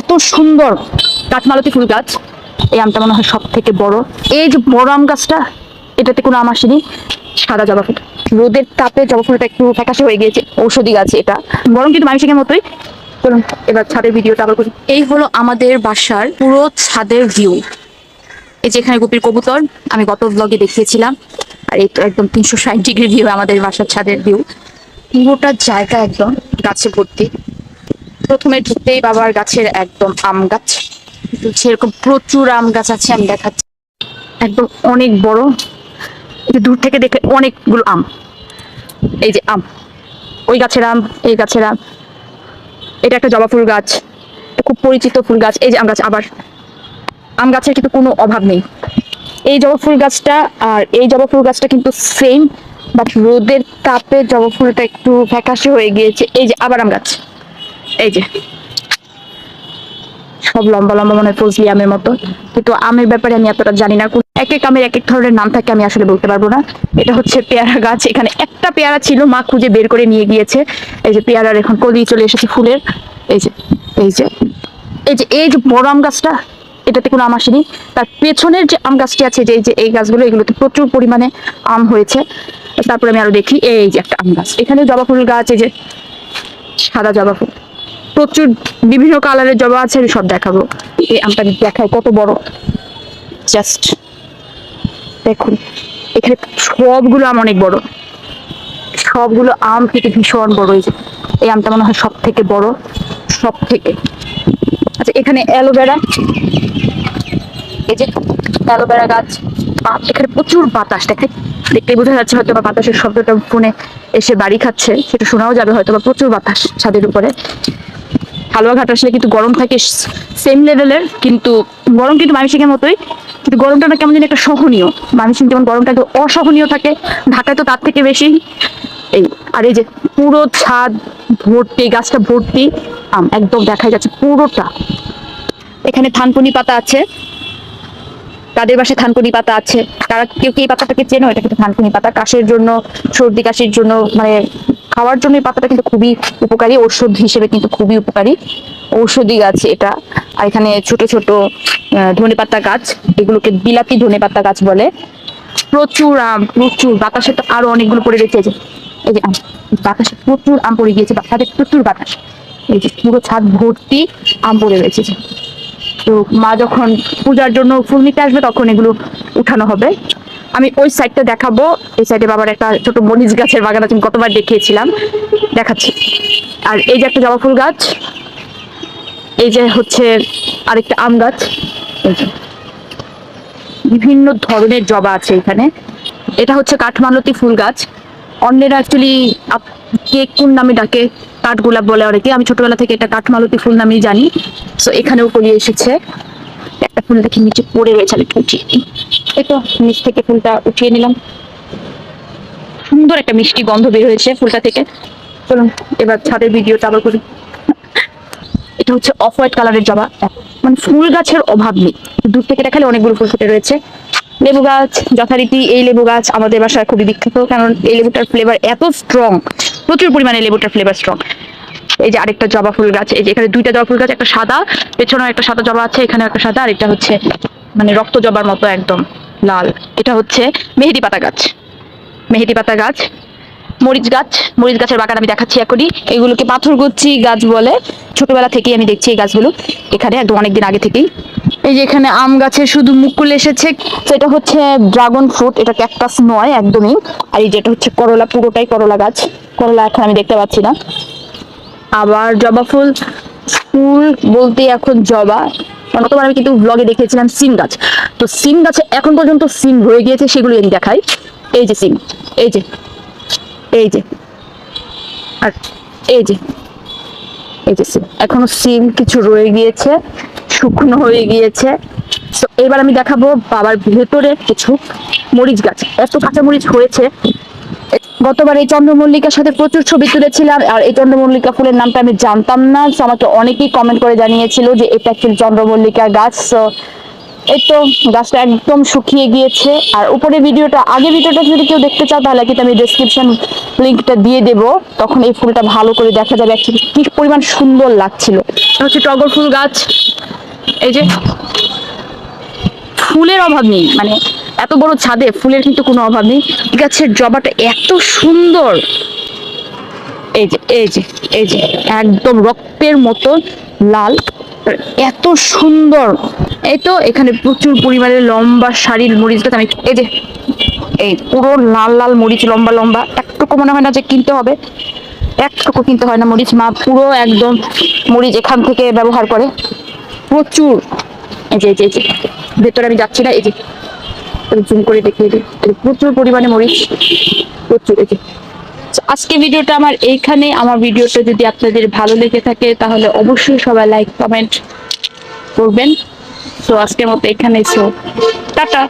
এত সুন্দর কাঠমালতি ফুল গাছ। এই আমটা মনে হয় সব থেকে বড়। এই যে বড় আম গাছটা, এটাতে কোনো আম আসেনি। সাদা জবা ফুল। রোদের তাপে জবা ফুলটা একটু ফ্যাকাশে হয়ে গিয়েছে। ঔষধি গাছ এটা। বরং কিন্তু মানসিকের মতোই। চলুন, এবার ছাদের ভিডিওটা আবার করি। এই হলো আমাদের বাসার পুরো ছাদের ভিউ। এই যে এখানে গুপির কবুতর, আমি গত ব্লগে দেখিয়েছিলাম। আর এই তো একদম তিনশো ষাট ডিগ্রি ভিউ আমাদের বাসার ছাদের ভিউ পুরোটা জায়গা একদম গাছে ভর্তি। প্রথমে ঢুকতেই বাবার গাছের একদম আম গাছ। সেরকম প্রচুর আম গাছ আছে, আমি দেখাচ্ছি। একদম অনেক বড় দূর থেকে দেখে অনেকগুলো আম। এই যে আম, ওই গাছের আম, এই গাছের আম। এটা একটা জবা ফুল গাছ খুব পরিচিত ফুল গাছ, এই যে আম গাছ আবার। আম গাছের কিন্তু কোনো অভাব নেই। এই জবা ফুল গাছটা আর এই জবা ফুল গাছটা কিন্তু সেম বাট রোদের তাপে জবা ফুলটা একটু ফ্যাকাশে হয়ে গিয়েছে। এই যে আবার আম গাছ। এই যে। সব লম্বা লম্বা মনে হয় ফজলি আমের মতো। কিন্তু আমের ব্যাপারে আমি এতটা জানি না। এক এক আমের এক এক ধরনের নাম থাকে, আমি আসলে বলতে পারব না। এটা হচ্ছে পেয়ারা গাছ। এখানে একটা পেয়ারা ছিল, মা খুঁজে বের করে নিয়ে গিয়েছে। এই যে পেয়ারার এখন কলি চলে এসেছে ফুলের। এই যে এই যে এই যে এই যে বড় আম গাছটা, এটাতে কোনো আম আসেনি। তার পেছনের যে আম গাছটি আছে, যে, এই যে, এই গাছগুলো, এগুলোতে প্রচুর পরিমাণে আম হয়েছে। তারপরে আমি আরও দেখি, এই যে একটা আম গাছ। এখানে জবা ফুল গাছ, এই যে, সাদা জবা ফুল। প্রচুর বিভিন্ন কালারের জবা আছে, আমি সব দেখাবো। এই আমটা আমি দেখাই, কত বড়। জাস্ট দেখুন, এখানে সবগুলো আম অনেক বড়। সবগুলো আম থেকে ভীষণ বড় এই যে। এই আমটা মনে হয় সব থেকে বড় সব থেকে আচ্ছা এখানে অ্যালোভেরা। এই যে অ্যালোভেরা গাছ এখানে প্রচুর বাতাস দেখে দেখতে বোঝা যাচ্ছে হয়তো বা বাতাসের শব্দটা ফোনে এসে বাড়ি খাচ্ছে, সেটা শোনাও যাবে হয়তো বা প্রচুর বাতাস ছাদের উপরে। হালুয়া ঘাট আসলে কিন্তু গরম থাকে সেম লেভেলের কিন্তু গরম কিন্তু মানসিকের মতোই। কিন্তু গরমটা না কেমন যেন একটা সহনীয়। মানুষ যেমন গরমটা অসহনীয় থাকে, ঢাকায় তো তার থেকে বেশি। এই, আর এই যে পুরো ছাদ ভর্তি, গাছটা ভর্তি, আম, একদম দেখা যাচ্ছে পুরোটা। এখানে থানকুনি পাতা আছে। তাদের বাসায় থানকুনি পাতা আছে। তারা কেউ কি এই পাতাটাকে চেনো? এটা কিন্তু থানকুনি পাতা। কাশের জন্য, সর্দি কাশির জন্য মানে খাওয়ার জন্য এই পাতাটা কিন্তু খুবই উপকারী, ঔষধ হিসেবে কিন্তু খুবই উপকারী। ঔষধি গাছ এটা। আর এখানে ছোট ছোট ধনে পাতা গাছ, এগুলোকে বিলাতি ধনে পাতা গাছ বলে। প্রচুর আম, প্রচুর। বাতাসে তো আরও অনেকগুলো পড়ে রয়েছে এই যে আম, বাতাসে প্রচুর আম পড়ে গিয়েছে ছাদে প্রচুর বাতাস। এই যে পুরো ছাদ ভর্তি আম পড়ে রয়েছে তো মা যখন পূজার জন্য ফুল নিতে আসবে, তখন এগুলো উঠানো হবে। আমি ওই সাইডটা দেখাবো। এই সাইডে বাবার একটা ছোট মরিচ গাছের বাগান আছে, আমি কতবার দেখিয়েছিলাম। দেখাচ্ছি। আর এই যে একটা জবা ফুল গাছ, এই যে হচ্ছে আরেকটা আম গাছ। বিভিন্ন ধরনের জবা আছে এখানে। এটা হচ্ছে কাঠমালতি ফুল গাছ। অন্যেরা অ্যাকচুয়ালি কে কোন নামে ডাকে, কাঠগোলাপ বলে অনেকে। আমি ছোটবেলা থেকে এটা কাঠমালতি ফুল নামেই জানি। তো এখানেও কলি এসেছে। একটা ফুল দেখি নিচে পড়ে রয়েছে, আমি উঠিয়ে নিই। এই তো, নিচ থেকে ফুলটা উঠিয়ে নিলাম। সুন্দর একটা মিষ্টি গন্ধ বের হয়েছে ফুলটা থেকে। চলুন, এবার ছাদের ভিডিওটা আবার করি। এটা হচ্ছে অফ হোয়াইট কালারের জবা। মানে ফুল গাছের অভাব নেই। দূর থেকে দেখালে অনেকগুলো ফুল ফুটে রয়েছে। লেবু গাছ, যথারীতি এই লেবু গাছ আমাদের বাসায় খুবই বিখ্যাত, কারণ এই লেবুটার ফ্লেভার এত স্ট্রং প্রচুর পরিমাণে লেবুটার ফ্লেভার স্ট্রং এই যে আরেকটা জবা ফুল গাছ, এই যে এখানে দুইটা জবা ফুল গাছ, একটা সাদা, পেছনেও একটা সাদা জবা আছে এখানে একটা সাদা আর এটা হচ্ছে মানে রক্ত জবার মতো একদম লাল। এটা হচ্ছে মেহেদি পাতা গাছ। মেহেদি পাতা গাছ, মরিচ গাছ, মরিচ গাছের বাগান আমি দেখাচ্ছি এখনই। এগুলোকে পাথরগুচ্ছি গাছ বলে। ছোটবেলা থেকেই আমি দেখছি এই গাছগুলো। এখানে একদম অনেকদিন আগে থেকেই। এই যে এখানে আম গাছের শুধু মুকুল এসেছে। সেটা হচ্ছে ড্রাগন ফ্রুট, এটা ক্যাকটাস নয়, একদমই। আর এই যেটা হচ্ছে করলা, পুরোটাই করলা গাছ। করলা এখন আমি দেখতে পাচ্ছি না। আবার জবা ফুল ফুল বলতে এখন জবা। গতবার আমি কিন্তু ব্লগে দেখিয়েছিলাম সিম গাছ। তো সিম গাছে এখন পর্যন্ত সিম রয়ে গিয়েছে, সেগুলো আমি দেখাই। এই যে সিম, এই যে এই যে, আর এই যে এই যে সিম। এখনও সিম কিছু রয়ে গিয়েছে, শুকনো হয়ে গিয়েছে। তো এবার আমি দেখাবো বাবার ভেতরে কিছু মরিচ গাছ। এত কাঁচা মরিচ হয়েছে গতবার এই চন্দ্রমল্লিকার সাথে প্রচুর ছবি তুলেছিলাম, আর এই চন্দ্রমল্লিকা ফুলের নামটা আমি জানতাম না আমাকে অনেকেই কমেন্ট করে জানিয়েছিল যে এটা অ্যাকচুয়ালি চন্দ্রমল্লিকা গাছ এই তো গাছটা একদম শুকিয়ে গিয়েছে, আর উপরে ভিডিওটা আগে ভিডিওটা যদি কেউ দেখতে চাও, তাহলে কিন্তু আমি ডেসক্রিপশন লিঙ্কটা দিয়ে দেব, তখন এই ফুলটা ভালো করে দেখা যাবে actually কি পরিমাণ সুন্দর লাগছিল। হচ্ছে টগর ফুল গাছ, এই যে ফুলের অভাব নেই মানে এত বড় ছাদে ফুলের কিন্তু কোনো অভাব নেই। গাছের জবাটা এত সুন্দর। এই যে এই যে এই যে, একদম রক্তের মতো লাল। এত সুন্দর। এই তো এখানে প্রচুর পরিমাণে লম্বা শাড়ির মরিচ গাছ। আমি এই যে, এই পুরো লাল লাল মরিচ, লম্বা লম্বা। একটুকু মনে হয় না যে কিনতে হবে। একটুকু কিনতে হয় না মরিচ। মা পুরো একদম মরিচ এখান থেকে ব্যবহার করে। প্রচুর। এই যে এই যে, ভেতরে আমি যাচ্ছি না। এই যে জুম করে দেখিয়ে দিই। প্রচুর পরিমাণে মরিচ, প্রচুর, এই আজকে ভিডিওটা আমার এইখানে আমার ভিডিওটা যদি আপনাদের ভালো লেগে থাকে, তাহলে অবশ্যই সবাই লাইক কমেন্ট করবেন। তো আজকের মতো এখানেই। So tata.